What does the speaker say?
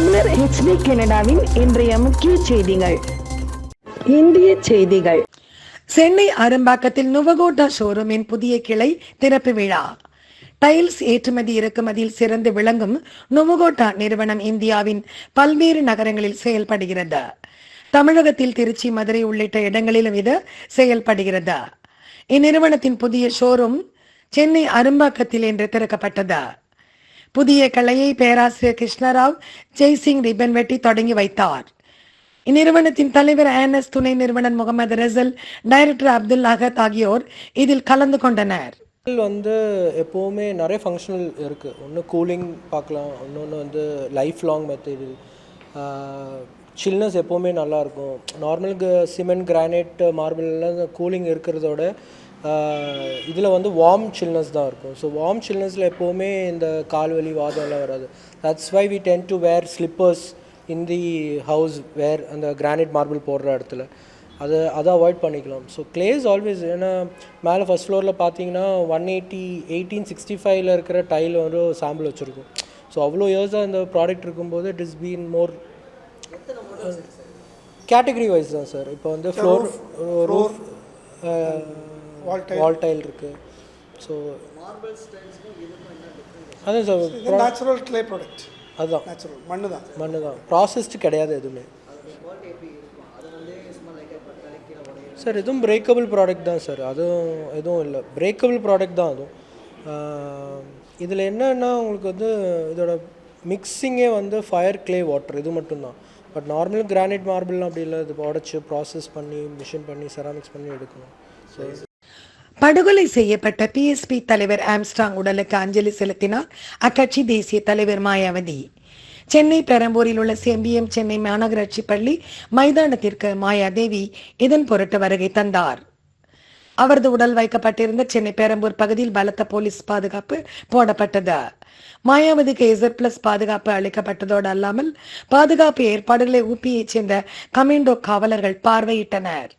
தமிழர் ஹெச்டி கனடாவின் இன்றைய முக்கிய செய்திகள். இந்திய செய்திகள். சென்னை அரும்பாக்கத்தில் நுவகோட்டா ஷோரூமின் புதிய கிளை திறப்பு விழா. டைல்ஸ் ஏற்றுமதி இறக்குமதியில் சிறந்து விளங்கும் நுவகோட்டா நிறுவனம் இந்தியாவின் பல்வேறு நகரங்களில் செயல்படுகிறது. தமிழகத்தில் திருச்சி மதுரை உள்ளிட்ட இடங்களிலும் இது செயல்படுகிறது. இந்நிறுவனத்தின் புதிய ஷோரூம் சென்னை அரும்பாக்கத்தில் இன்று திறக்கப்பட்டது. புதிய கலையை பேராசிரியர் கிருஷ்ணராவ் ஜெய்சிங் ரிபன் வெட்டி தொடங்கி வைத்தார். இந்நிறுவனத்தின் தலைவர் ஆனஸ் துணை நிறுவனர் முகமது ரசல் டைரக்டர் அப்துல் அகத் ஆகியோர் இதில் கலந்து கொண்டனர். இதில் வந்து எப்போவுமே நிறைய ஃபங்க்ஷனல் இருக்குது ஒன்று கூலிங் பார்க்கலாம் இன்னொன்று வந்து லைஃப் லாங் மெத்தீரியல் சில்னஸ் எப்போவுமே நல்லாயிருக்கும். நார்மலுக்கு சிமெண்ட் கிரானைட் மார்பிள்லாம் கூலிங் இருக்கிறதோட இதில் வந்து வார்ம் சில்னஸ் தான் இருக்கும். ஸோ வார்ம் சில்னஸில் எப்போவுமே இந்த கால்வலி வாதம் எல்லாம் வராது. That's why we tend to wear slippers in the house where அந்த கிரானைட் மார்பிள் போடுற இடத்துல. அதை அதை அவாய்ட் பண்ணிக்கலாம். ஸோ கிளேஸ் ஆல்வேஸ் ஏன்னா மேலே ஃபஸ்ட் ஃப்ளோரில் பார்த்தீங்கன்னா ஒன் எயிட்டி எயிட்டீன் சிக்ஸ்டி ஃபைவ்ல இருக்கிற டைல் வந்து சாம்பிள் வச்சுருக்கும். ஸோ அவ்வளோ இயர்ஸாக இந்த ப்ராடக்ட் இருக்கும்போது it is been more category wise தான் சார். இப்போ வந்து ஃப்ளோர் ரூஃப் வால் டைல் இருக்குது ஸோ அதான் சார் நேச்சுரல் கிளே ப்ராடக்ட் அதுதான் நேச்சுரல் மண்ணு தான் மண்ணு தான். ப்ராசஸ்டு கிடையாது எதுவுமே. சார் இதுவும் பிரேக்கபிள் ப்ராடக்ட் தான் சார். அதுவும் எதுவும் இல்லை. பிரேக்கபிள் ப்ராடக்ட் தான் அதுவும். இதில் என்னன்னா உங்களுக்கு வந்து இதோட மிக்சிங்கே வந்து ஃபயர் க்ளே வாட்டர் இது மட்டும்தான். பட் நார்மல் கிரானைட் மார்பிள்லாம் அப்படி இல்லை இது உடச்சி ப்ராசஸ் பண்ணி மிஷின் பண்ணி செராமிக்ஸ் பண்ணி எடுக்கணும். ஸோ படுகொலை செய்யப்பட்ட பிஎஸ்பி தலைவர் ஆம்ஸ்டாங் உடலுக்கு அஞ்சலி செலுத்தினார். அக்கட்சி தேசிய தலைவர் மாயாவதி. சென்னை பெரம்பூரில் உள்ள செம்பிஎம் சென்னை மாநகராட்சி பள்ளி மைதானத்திற்கு மாயாதேவி இதன் பொருட்டு வருகை தந்தார். அவரது உடல் வைக்கப்பட்டிருந்த சென்னை பெரம்பூர் பகுதியில் பலத்த போலீஸ் பாதுகாப்பு போடப்பட்டது. மாயாவதிக்கு எசர் பிளஸ் பாதுகாப்பு அளிக்கப்பட்டதோடு அல்லாமல் பாதுகாப்பு ஏற்பாடுகளை ஊப்பியைச் சேர்ந்த கமிண்டோ காவலர்கள் பார்வையிட்டனர்.